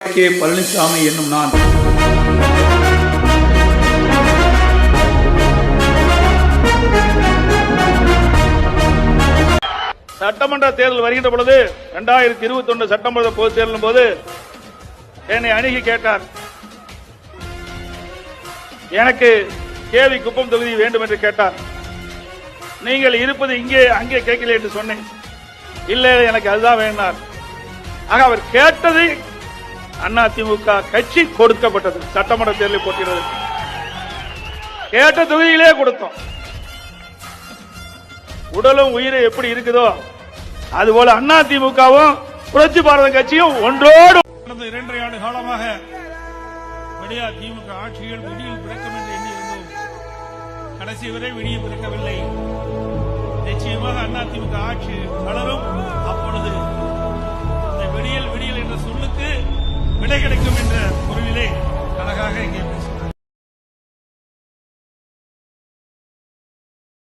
K Palaniswami என்னும் நான். சட்டமன்ற தேர்தல் வருகின்ற பொழுது இரண்டாயிரத்தி இருபத்தி ஒன்று சட்டமன்ற பொது தேர்தலும் போது என்னை அணுகி கேட்டார். எனக்கு கேவி குப்பம் தொகுதி வேண்டும் என்று கேட்டார். நீங்கள் இருப்பது இங்கே அங்கே கேட்கல என்று சொன்னேன். இல்லை எனக்கு அதுதான் வேண்டார் ஆக அவர் கேட்டது அதிமுக கட்சி கொடுக்கப்பட்டது. சட்டமன்ற தேர்தலில் போட்டியிடுவது கேட்ட தொகுதியிலே கொடுத்தோம். உடலும் உயிரும் எப்படி இருக்குதோ அதுபோல அண்ணா திமுகவும் புரட்சி பாரத கட்சியும் ஒன்றோடு கடந்த இரண்டரை ஆண்டு காலமாக விடியா திமுக ஆட்சிகள் விடியில் பிறக்கும் என்று எண்ணியிருந்தோம். கடைசி வரை விடிய பிறக்கவில்லை. நிச்சயமாக அதிமுக ஆட்சி வளரும்